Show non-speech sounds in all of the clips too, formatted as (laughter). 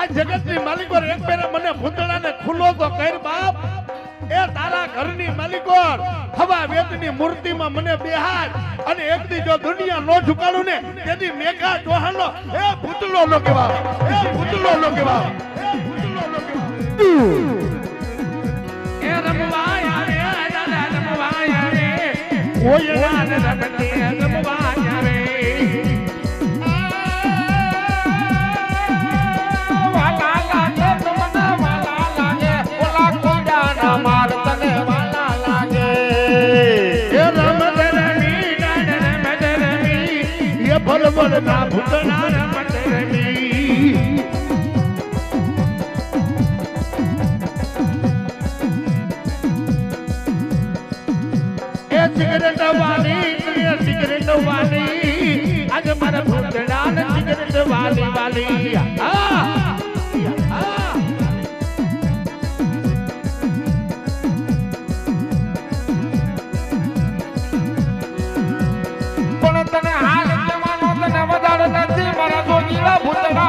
આ જગતની માલિકો એક ફેરે મને ભૂતળાને ખુલ્લો તો કર બાપ. એ તારા ઘરની માલિકો હવા વેદની મૂર્તિમાં મને બેહાર અને એક દી જો દુનિયા નો ઝુકાડું ને, તેથી મેઘા ભૂતળો નો એ ભૂતળો નો કેવા એ ભૂતળો નો કેવા એ રમવાય રે રમવાય. એ ભૂતના ભૂતળા રમ એ સિગરેટ વાલી એ સિગરેટ વાલી આજ મારા ભૂતડા સિગરેટ વાલી વાલી આ ભૂતડા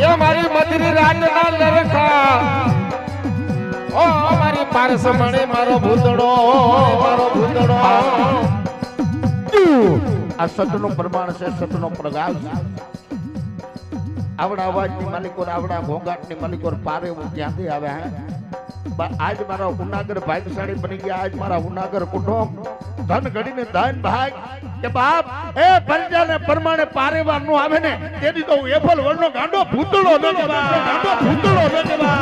એ મારી મધરી રાતના લરખા ઓ મારી પારસ મણે મારો ભૂતડો મારો ભૂતડો. આ સતનું પ્રમાણ છે, સતનો પ્રગાવ છે આવડા અવાજની માલિકો ને આવડા ઘોંઘાટની માલિકો ને પારે હું ક્યાંથી આવે, હે? આજ મારા ઉનાગર ભાગશાળી બની ગયા, આજ મારા ઉનાગર કુટુંબ. ધન ઘડીને ધન ભાગ. કે બાપ, એ પરજાને પ્રમાણે પારેવારનું આવે ને તેથી તો હું એફલ વર્ણનો ગાંડો ભૂતળો ન ગાંડો ભૂતળો ન કહેવા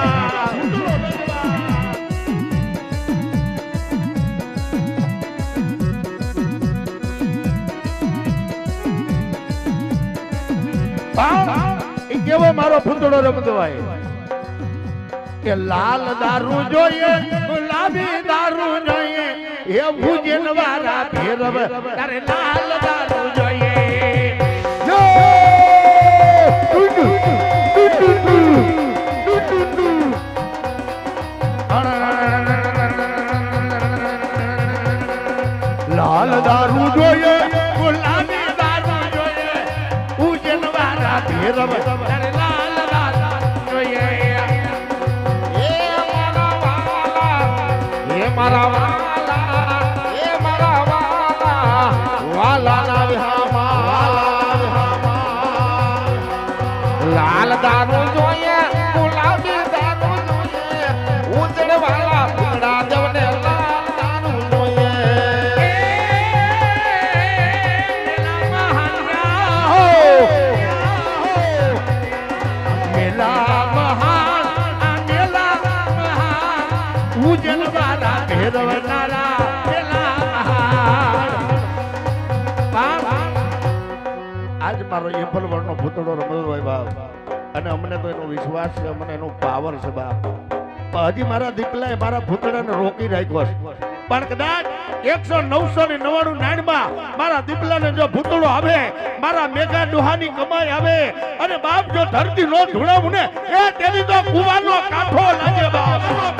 Bye. એ કેવો મારો રમતો હોય. કે લાલ દારૂ જોઈએ, ગુલાબી દારૂ જોઈએ, એ ભૂજન વાળા ભેરવ. તારે લાલ દારૂ જોઈએ. વર્ણનો ભૂતળો રમતો હોય બાપ. અને અમને તો એનો વિશ્વાસ છે, અમને એનો પાવર છે બાપ. હજી મારા દીકલાએ મારા પૂતળાને રોકી રાખ્યો છે. પણ કદાચ એકસો નવસો ને નવાણું નાણમાં મારા દીપલાને જો ભૂતળો આવે, મારા મેઘા ડોહાની કમાઈ આવે, અને બાપ જો ધરતી નો ધૂળાવું ને એ તેની તો કુવાનો કાંઠો લાગે બાપ.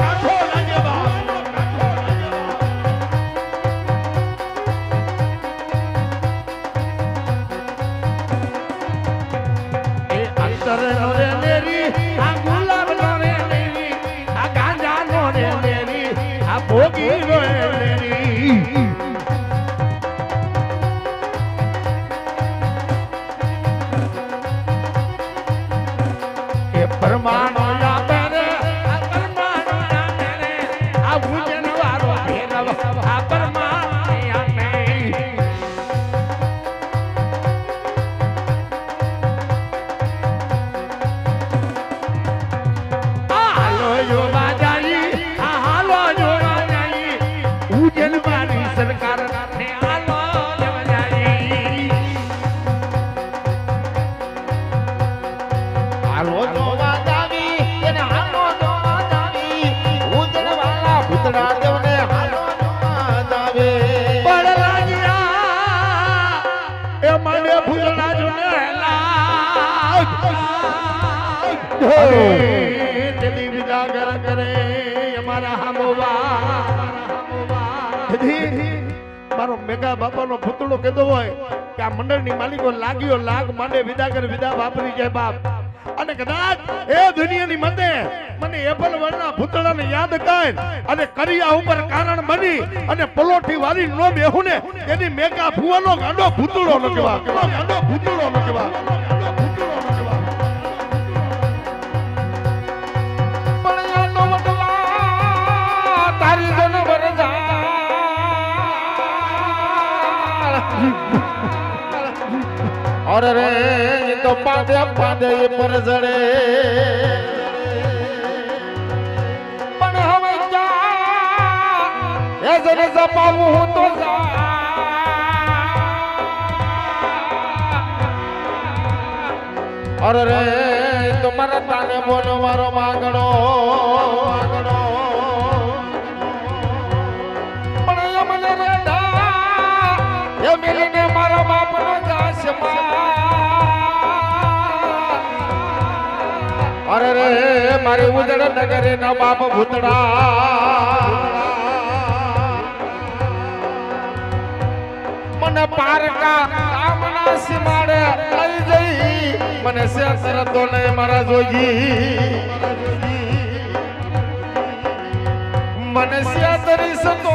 દિલી વિદાગર કરે અમારા હમવા મારો મેગા બાપાનો પુતળો કીધો હોય કે આ મંડળની માલિકો લાગ્યો લાગ માંડે વિદા કરી વિદા વાપરી જાય બાપ. અને કદાચ એ દુનિયાની મતે મને એપલ વરના ભૂતળાને યાદ કર અને કરિયા ઉપર કારણ બની અને પલોઠી વાળી નો બેહુને એની મેગા ભૂવાનો ગાંડો ભૂતળો નો કેવા ગાંડો ભૂતળો નો અરે એ તો પાદે પાદે પર જડે. પણ હવે ક્યાં? એ જને જપાવું હું તો અરે રે એ તો મારા તાને બોલો મારો માંગણો માંગણો. પણ મને રેડા એ મિલીને મારા બાપનો દાસમાં અરે મારે ઉદળ નગરે ના બાપ ભૂતડા. મને પારકા રામના સીમાડે લઈ જઈ મને શેતર તો નહીં મારા જોગી. મને શેતરી સતો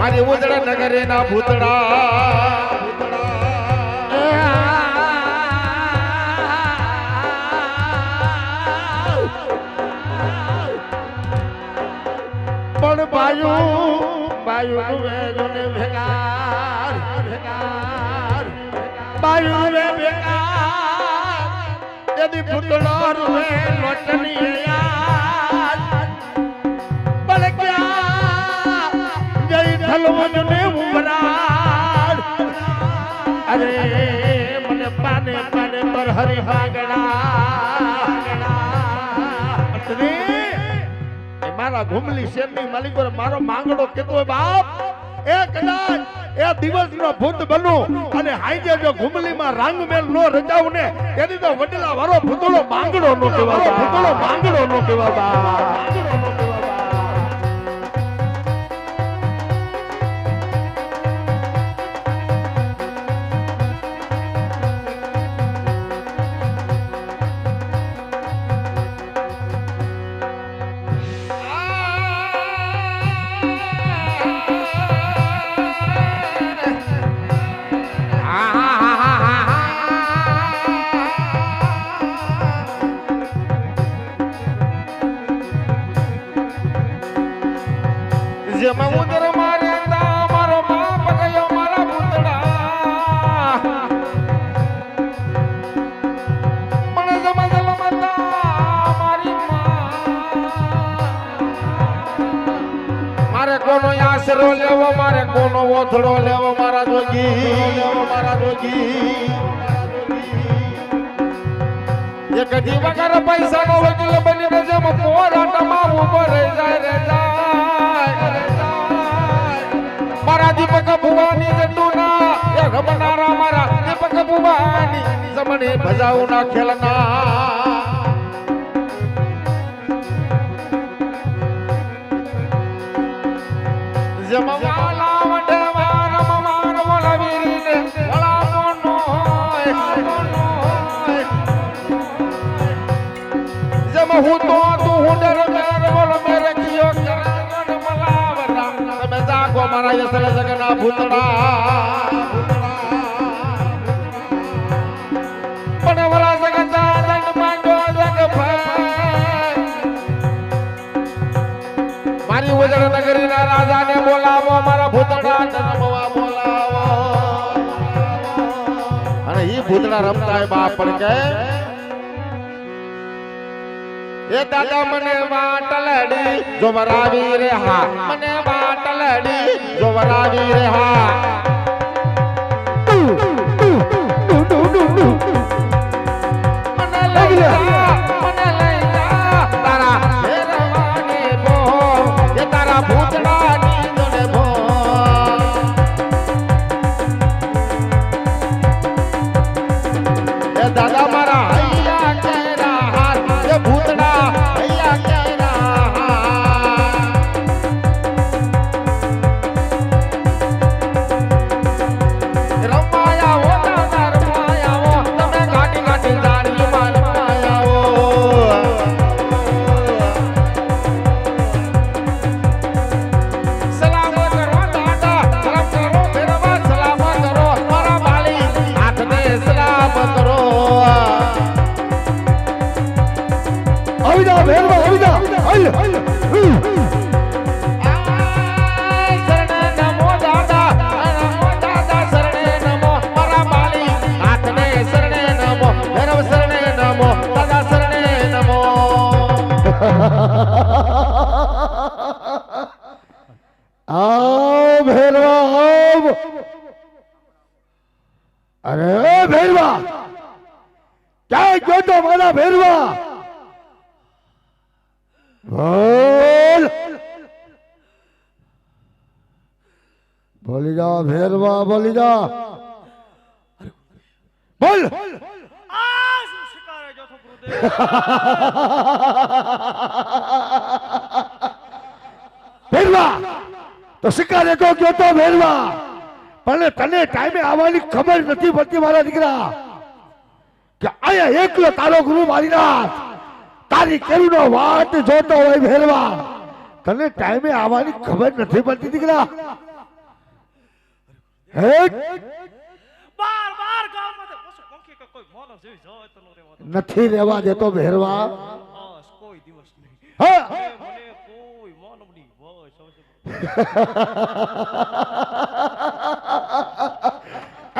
મારી ઉદળ નગરે ના ભૂતડા પણ બાયું બાયું વેગને ભેગાર ભેગાર બાયું રે ભેગાર. યદી ભૂતડા રૂવે લોટની યાર. સલમન ને ઉમરાડ. અરે, મને પાને પાને પર હરી વાગડા. મારા ઘુમલી શેરની માલિક મારો માંગડો કેતો બાપ, એ કદાચ એ દિવસ નો ભૂત બનું અને હાઈજે જો ઘુમલીમાં રંગ મેલ નો રચાવ ને તેની તો વડલા વારો ભૂતળો માંગડો નો કહેવાય ભૂતળો માંગડો નો કહેવાય વગર પૈસા નો વકીલ બનીને જેમ પોરાટમાં ઊભો રહી જાય રે જાય. મારા દીપક ભુવાની જંડુના એ રમનારા મારા દીપક ભુવાની જમણી ભજાઉના ખેલના જેમ હું તો તું હું ડર ડર બોલ મેરે કિયો કરાગણ મલાવ રામ. તમે જાગો મારા યસલ જગના ભૂતડા પણ વલા જગતા દંડ માંડો જગ મારી રાજાને બોલાવો, મારા ભૂતડા જન્મવા બોલાવો. અને ઈ ભૂતડા રમતા હોય બાપ પણ કે એ દાદા મને વાટલડી જો વરાવી રે હા મને વાટલડી જો વરાવી રે હા મને લઈ તો મારા ભેરવા. બોલ. બોલી જા ભેરવા, બોલી જા. બોલ. ભેરવા. તો શિકારે તો ગયો તો ભેરવા. પણ તને ટાઈમે આવવાની ખબર નથી પડતી મારા દીકરા. કે અહીંયા એકલો તારો ગુરુ મારી નાથ તારી કેરીનો વાત જોતો હોય ભેરવા તને ટાઈમે આવવાની ખબર નથી પડતી દીકરા. હે બાર બાર ગામમાં પશુ પંખી કે કોઈ માનવ જેવી જાય તો નો નથી રેવા દેતો ભેરવા બસ કોઈ દિવસ નહીં. હા? મને કોઈ માનવની વશ હશે.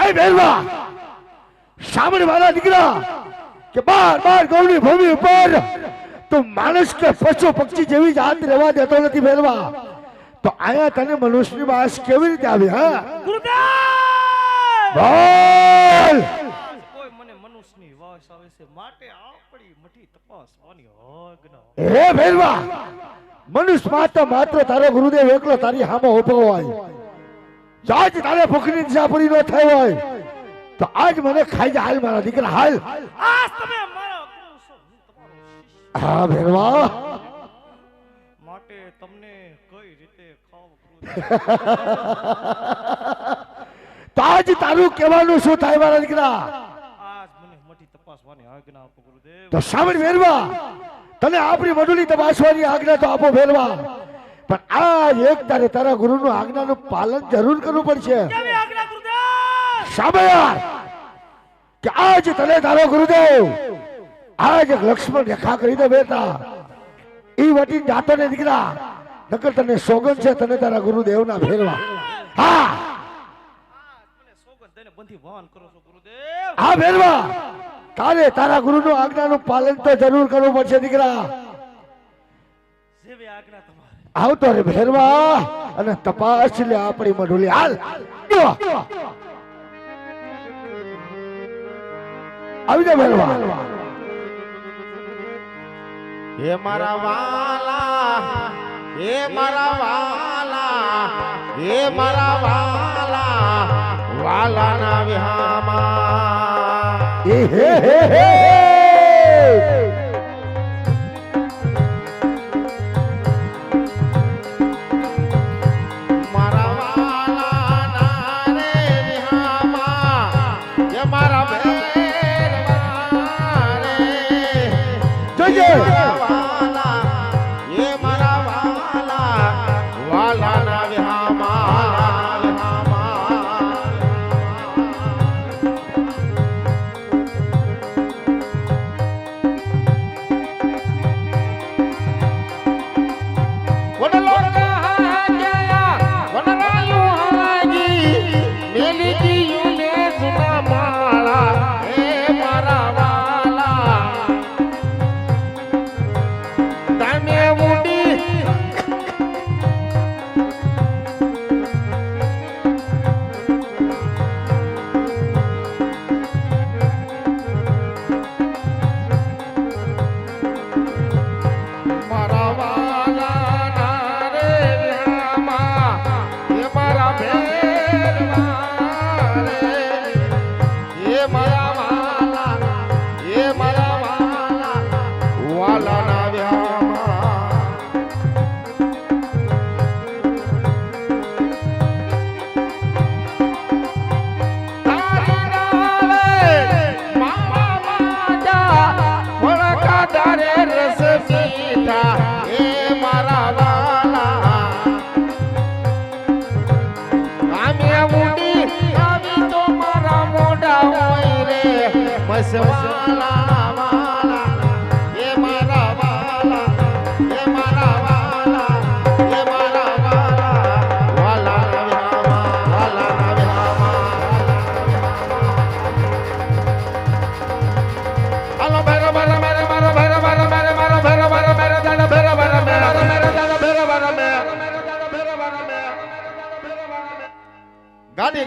એ ભેરવા સાંભળ મારા દીકરા કે બાર બાર ગૌની ભૂમિ ઉપર તો માણસ કે પશુ પક્ષી જેવી જાત રહેવા દેતો નથી ફેરવા તો આયા તને મનુષ્યની વાસ કેવી રીતે આવી હા? બોલ! મને મનુષ્યની વશ આવે છે માટે આપણી મઠી તપાસવાની આજ્ઞા હે ભેરવા! મનુષ્ય માત્ર માત્ર તારો ગુરુદેવ એકલો તારી હામો ઊભો હોય. જાજ તારે ભૂખની દિશા પડી ન થઈ હોય. તો આજ મને ખાઈ જા હાલ મારા દીકરા હાલ. આજ તમે મારા ગુરુ છો હું તમારો શિષ્ય. હા ભેરવા. માટે તમને કઈ રીતે ખાવ ગુરુદેવ (laughs) તો આજ તારું કહેવાનું શું થાય મારા દીકરા? આજ મને મઠી તપાસવાની આજ્ઞા આપો ગુરુદેવ. તો સાંભળ ભેરવા. તને આપણી મડુલી તપાસવાની આજ્ઞા તો આપો ભેરવા. પણ આ એક તારે તારા ગુરુનું આજ્ઞાનું પાલન જરૂર કરવું પડશે. આજ્ઞા કે આજ તને તારો ગુરુદેવ, આજ લક્ષ્મણ રેખા કરી દે બેટા. ઈ વટી જાતો ને દીકરા, નકર તને સોગન છે, તને તારા ગુરુદેવના ફેરવા. હા. ગુરુદેવ હા, ફેરવા. તારે તારા ગુરુનું આજ્ઞાનું પાલન તો જરૂર કરવું પડશે, દીકરા. આજ્ઞા આવતો રે ભેરવા અને તપાસ લે આપણી મઢુલી. હાલ. આવી જા ભેરવા હે મારા વાલા હે મારા વાલા હે મારા વાલા વાલાના વિહામાં. એ હે હે હે.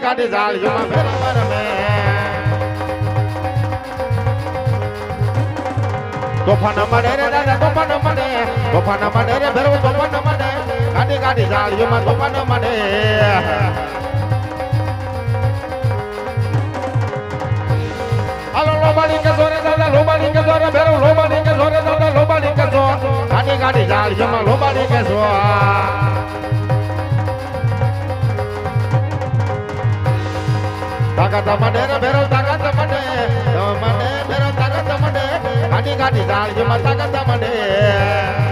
ગાડી ઝાડ ઝાડીઓમાં ભેરવા રમે તોફાન મળે રે દાદા, તોફાન મળે તોફાન મળે રે ભેરવો, તોફાન મળે કાઢી ઝાડ ઝાડીઓમાં તોફાન મળે હાલો લોબાડી કે સોરે દાદા લોબાડી કે સોરે ભેરવ લોબાડી કે જોરે દાદા લોબાડી કે જો કાઢી કાઢી ગાડી ઝાડીઓમાં લોબાડી કે સો તાકાત મને રે ભેરવ તાકાત મને મને ભેરવ તાકાત મને ગાડી ગાડી ઝાડીઓમાં તાકાત મને પ્રેમનો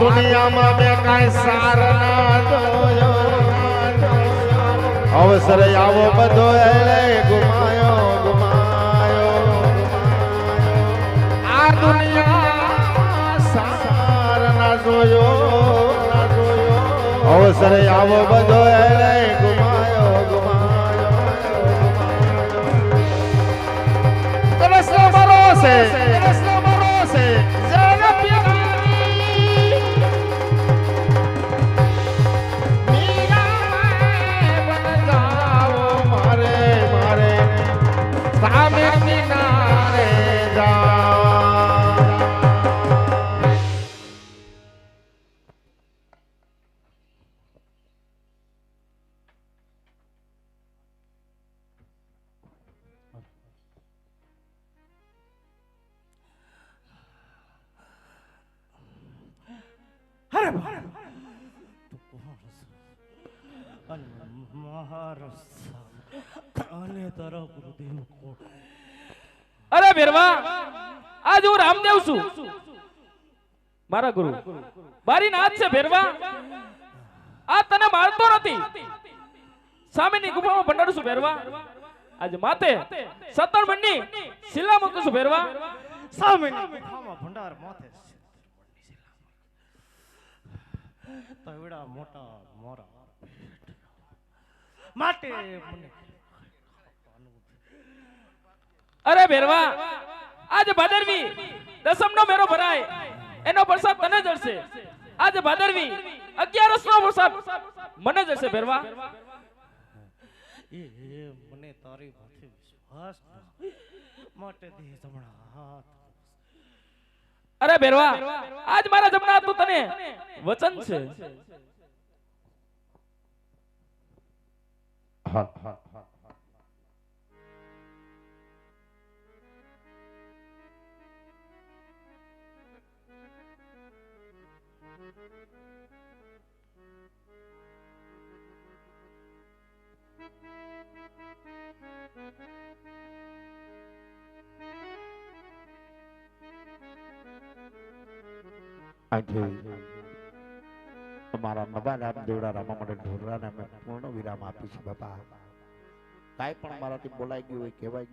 દુનિયામાં મેં કાંઈ સાર ના જોયો. અવસર આવો બધો એલે, ગુમાયો ગુમાયો. આ દુનિયા સાર ના જોયો. અવસર આવો બધો એલે અરે ભેરવા, આજ હું રામદેવ છું. મારા ગુરુ, મારી નાથ છે ભેરવા. આ તને મારતો નથી. સામેની ગુફામાં ભંડારું છું ભેરવા. આજે માતે સત્તર મણની શિલા મૂકું છું ભેરવા. સામેની ગુફામાં ભંડાર માથે તવડા મોટા મોરા. માટે મને. અરે ભેરવા આજ ભાદરવી દસમ નો મેરો ભરાય. એનો પ્રસાદ તને જડશે આજ ભાદરવી અગિયારસ નો પ્રસાદ મને જશે ભેરવા. મને તારી પાસે વિશ્વાસ માટે દે જમણા હાથ અરે ભેરવા આજ મારા જમણા હાથનું તને વચન છે. Hunt, hunt, hunt. અમારા નવા રામદેવડા રામા માટે ઢોરરાને અમે પૂર્ણ વિરામ આપીશું બાપા. કાંઈ પણ મારાથી બોલાઈ ગયું હોય, કહેવાય